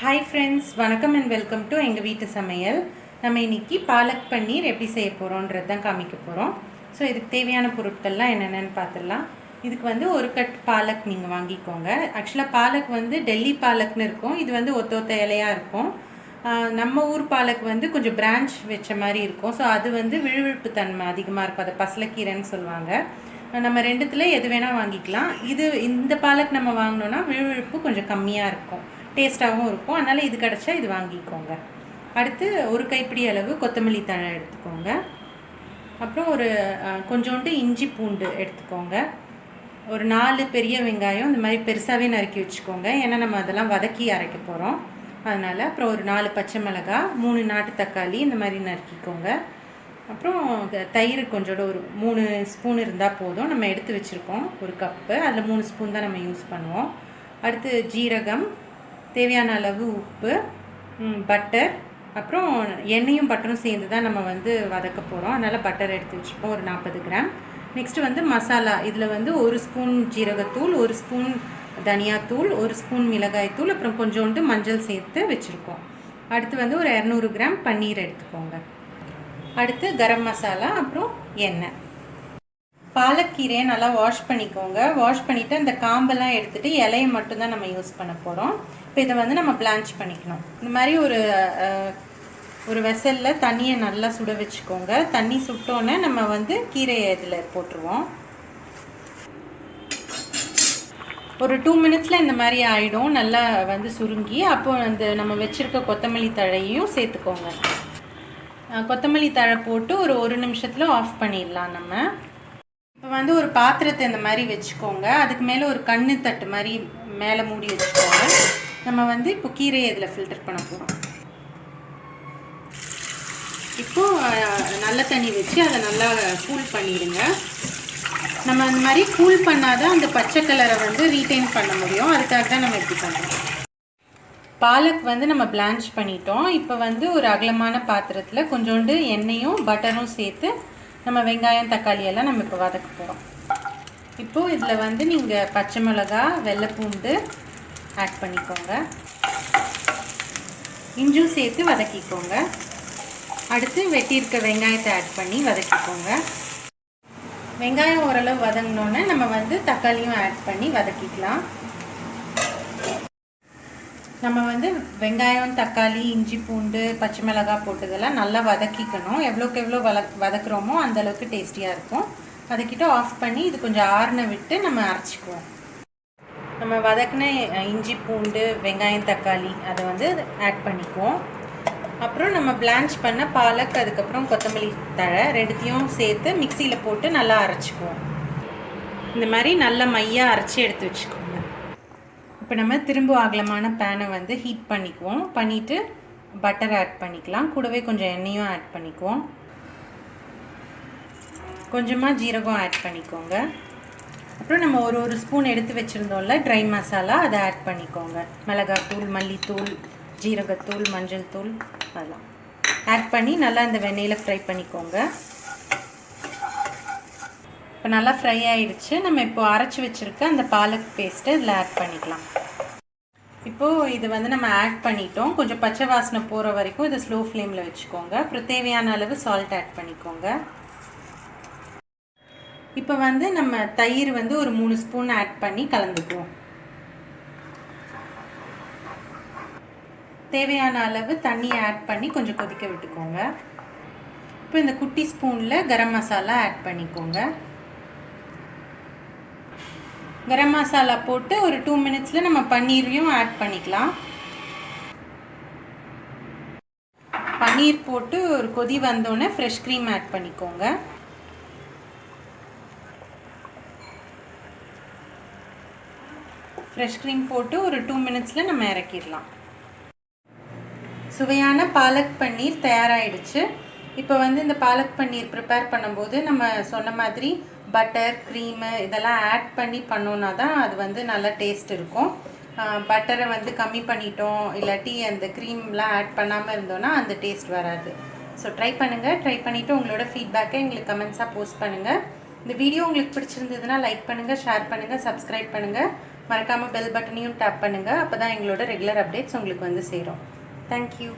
Hi friends வணக்கம் and welcome to எங்கள் வீட்டு சமையல். நம்ம இன்றைக்கி பாலக் பன்னீர் எப்படி செய்ய போகிறோன்றது தான் காமிக்க போகிறோம் ஸோ இதுக்கு தேவையான பொருட்கள்லாம் என்னென்னு பார்த்துடலாம். இதுக்கு வந்து ஒரு கட் பாலக் நீங்கள் வாங்கிக்கோங்க. ஆக்சுவலாக பாலக் வந்து டெல்லி பாலக்னு இருக்கும். இது வந்து ஒத்த ஒத்த இலையாக இருக்கும் நம்ம ஊர் பாலக் வந்து கொஞ்சம் பிரான்ச் வச்ச மாதிரி இருக்கும். ஸோ அது வந்து விழுவிழுப்பு தன்மை அதிகமாக இருக்கும். அதை பசலக்கீரைன்னு சொல்லுவாங்க. நம்ம ரெண்டுத்தில் எது வேணால் வாங்கிக்கலாம். இது இந்த பாலக் நம்ம வாங்கினோன்னா விழுவிழுப்பு கொஞ்சம் கம்மியாக இருக்கும். டேஸ்ட்டாகவும் இருக்கும். அதனால் இது கிடச்சா இது வாங்கிக்கோங்க. அடுத்து ஒரு கைப்பிடி அளவு கொத்தமல்லி தழை எடுத்துக்கோங்க. அப்புறம் ஒரு கொஞ்சோண்டு இஞ்சி பூண்டு எடுத்துக்கோங்க. ஒரு நாலு பெரிய வெங்காயம் இந்த மாதிரி பெருசாகவே நறுக்கி வச்சுக்கோங்க. ஏன்னா நம்ம அதெல்லாம் வதக்கி அரைக்க போகிறோம் அதனால் அப்புறம் ஒரு நாலு பச்சை மிளகாய் மூணு நாட்டு தக்காளி இந்த மாதிரி நறுக்கிக்கோங்க. அப்புறம் தயிர் கொஞ்சோட ஒரு மூணு ஸ்பூன் இருந்தால் போதும். நம்ம எடுத்து வச்சுருக்கோம் ஒரு கப்பு. அதில் மூணு ஸ்பூன் தான் நம்ம யூஸ் பண்ணுவோம். அடுத்து ஜீரகம் தேவையான அளவு உப்பு பட்டர் அப்புறம் எண்ணெயும் பட்டரும் சேர்ந்து தான் நம்ம வந்து வதக்க போகிறோம் அதனால் பட்டர் எடுத்து வச்சுருக்கோம் ஒரு நாற்பது கிராம். நெக்ஸ்ட்டு வந்து மசாலா. இதில் வந்து ஒரு ஸ்பூன் ஜீரகத்தூள் ஒரு ஸ்பூன் தனியாத்தூள் ஒரு ஸ்பூன் மிளகாய்த்தூள் அப்புறம் கொஞ்சோண்டு மஞ்சள் சேர்த்து வச்சுருக்கோம். அடுத்து வந்து ஒரு இரநூறு கிராம் பன்னீர் எடுத்துக்கோங்க. அடுத்து கரம் மசாலா அப்புறம் எண்ணெய். பாலக்கீரையை நல்லா வாஷ் பண்ணிக்கோங்க. வாஷ் பண்ணிவிட்டு அந்த காம்பெல்லாம் எடுத்துட்டு இலையை மட்டும்தான் நம்ம யூஸ் பண்ண போகிறோம் இப்போ இதை வந்து நம்ம பிளான்ச் பண்ணிக்கணும். இந்த மாதிரி ஒரு ஒரு வெசலில் தண்ணியை நல்லா சுட வச்சுக்கோங்க. தண்ணி சுட்டோன்னே நம்ம வந்து கீரையை இதில் போட்டுருவோம். ஒரு டூ மினிட்ஸில் இந்த மாதிரி ஆகிடும் நல்லா வந்து சுருங்கி அப்போ அந்த நம்ம வச்சுருக்க கொத்தமல்லி தழையும் சேர்த்துக்கோங்க. கொத்தமல்லி தழை போட்டு ஒரு ஒரு நிமிஷத்தில் ஆஃப் பண்ணிடலாம் நம்ம. வந்து ஒரு பாத்திரத்தை இந்த மாதிரி வச்சுக்கோங்க. அதுக்கு மேலே ஒரு கண்ணு தட்டு மாதிரி மேலே மூடி வச்சுக்கோங்க. நம்ம வந்து இப்போ கீரையை இதில் ஃபில்டர் பண்ண போகிறோம் இப்போ நல்ல தண்ணி வச்சு அதை நல்லா கூல் பண்ணிடுங்க. நம்ம அந்த மாதிரி கூல் பண்ணாதான் அந்த பச்சை கலரை வந்து ரீட்டைன் பண்ண முடியும். அதுக்காக தான் நம்ம இப்படி பண்ணுறோம் பாலக் வந்து நம்ம பிளான்ச் பண்ணிட்டோம். இப்போ வந்து ஒரு அகலமான பாத்திரத்தில் கொஞ்சோண்டு எண்ணெயும் பட்டரும் சேர்த்து நம்ம வெங்காயம் தக்காளி எல்லாம் நம்ம இப்போ வதக்க போகிறோம் இப்போது இதில் வந்து நீங்கள் பச்சை மிளகா வெள்ளைப்பூண்டு ஆட் பண்ணிக்கோங்க. இஞ்சும் சேர்த்து வதக்கிக்கோங்க. அடுத்து வெட்டியிருக்க வெங்காயத்தை ஆட் பண்ணி வதக்கிக்கோங்க. வெங்காயம் ஓரளவு வதங்கினோன்னே நம்ம வந்து தக்காளியும் ஆட் பண்ணி வதக்கிக்கலாம். நம்ம வந்து வெங்காயம் தக்காளி இஞ்சி பூண்டு பச்சை மிளகாய் போட்டதெல்லாம் நல்லா வதக்கிக்கணும். எவ்வளோக்கு எவ்வளோ வத வதக்குறோமோ அந்தளவுக்கு டேஸ்டியாக இருக்கும். வதக்கிட்டு ஆஃப் பண்ணி இது கொஞ்சம் ஆறுன விட்டு நம்ம அரைச்சிக்குவோம். நம்ம வதக்கின இஞ்சி பூண்டு வெங்காயம் தக்காளி அதை வந்து ஆட் பண்ணிக்குவோம். அப்புறம் நம்ம பிளான்ச் பண்ண பாலக் அதுக்கப்புறம் கொத்தமல்லி தழை ரெண்டுத்தையும் சேர்த்து மிக்சியில் போட்டு நல்லா அரைச்சிக்குவோம். இந்த மாதிரி நல்லா மையாக அரைச்சி எடுத்து வச்சுக்கோங்க. இப்போ நம்ம திரும்ப அகலமான பேனை வந்து ஹீட் பண்ணிக்குவோம். பண்ணிவிட்டு பட்டர் ஆட் பண்ணிக்கலாம். கூடவே கொஞ்சம் எண்ணெயும் ஆட் பண்ணிக்குவோம். கொஞ்சமாக ஜீரகம் ஆட் பண்ணிக்கோங்க. அப்புறம் நம்ம ஒரு ஒரு ஸ்பூன் எடுத்து வச்சுருந்தோம்ல ட்ரை மசாலா அதை ஆட் பண்ணிக்கோங்க. மிளகாத்தூள் மல்லித்தூள் ஜீரகத்தூள் மஞ்சள் தூள் அதெல்லாம். ஆட் பண்ணி நல்லா இந்த வெண்ணெயில் ஃப்ரை பண்ணிக்கோங்க. இப்போ நல்லா ஃப்ரை ஆகிடுச்சு நம்ம இப்போ அரைச்சி வச்சுருக்க அந்த பாலக் பேஸ்ட்டை இதில் ஆட் பண்ணிக்கலாம். இப்போது இது வந்து நம்ம ஆட் பண்ணிட்டோம். கொஞ்சம் பச்சை வாசனை போகிற வரைக்கும் இதை ஸ்லோ ஃப்ளேமில் வச்சுக்கோங்க. அப்புறம் தேவையான அளவு சால்ட் ஆட் பண்ணிக்கோங்க. இப்போ வந்து நம்ம தயிர் வந்து ஒரு மூணு ஸ்பூன் ஆட் பண்ணி கலந்துக்குவோம். தேவையான அளவு தண்ணி ஆட் பண்ணி கொஞ்சம் கொதிக்க விட்டுக்கோங்க. இப்போ இந்த குட்டி ஸ்பூனில் கரம் மசாலா ஆட் பண்ணிக்கோங்க. கரம் மசாலா போட்டு ஒரு டூ மினிட்ஸில் நம்ம பன்னீரையும் ஆட் பண்ணிக்கலாம். பன்னீர் போட்டு ஒரு கொதி வந்தோடனே ஃப்ரெஷ் க்ரீம் ஆட் பண்ணிக்கோங்க. ஃப்ரெஷ் க்ரீம் போட்டு ஒரு டூ மினிட்ஸில் நம்ம இறக்கிடலாம். சுவையான பாலக் பன்னீர் தயாராகிடுச்சு இப்போ வந்து இந்த பாலக் பன்னீர் ப்ரிப்பேர் பண்ணும்போது நம்ம சொன்ன மாதிரி பட்டர் க்ரீமு இதெல்லாம் ஆட் பண்ணி பண்ணோன்னா தான் அது வந்து நல்லா டேஸ்ட் இருக்கும். பட்டரை வந்து கம்மி பண்ணிட்டோம் இல்லாட்டி அந்த க்ரீம்லாம் ஆட் பண்ணாமல் இருந்தோன்னா அந்த டேஸ்ட் வராது. ஸோ ட்ரை பண்ணுங்கள் ட்ரை பண்ணிவிட்டு உங்களோட ஃபீட்பேக்கை எங்களுக்கு கமெண்ட்ஸாக போஸ்ட் பண்ணுங்கள் இந்த வீடியோ உங்களுக்கு பிடிச்சிருந்ததுன்னா லைக் பண்ணுங்கள் ஷேர் பண்ணுங்கள் சப்ஸ்கிரைப் பண்ணுங்கள் மறக்காமல் பெல் பட்டனையும் டேப் பண்ணுங்கள் அப்போ தான் எங்களோட ரெகுலர் அப்டேட்ஸ் உங்களுக்கு வந்து சேரும். தேங்க்யூ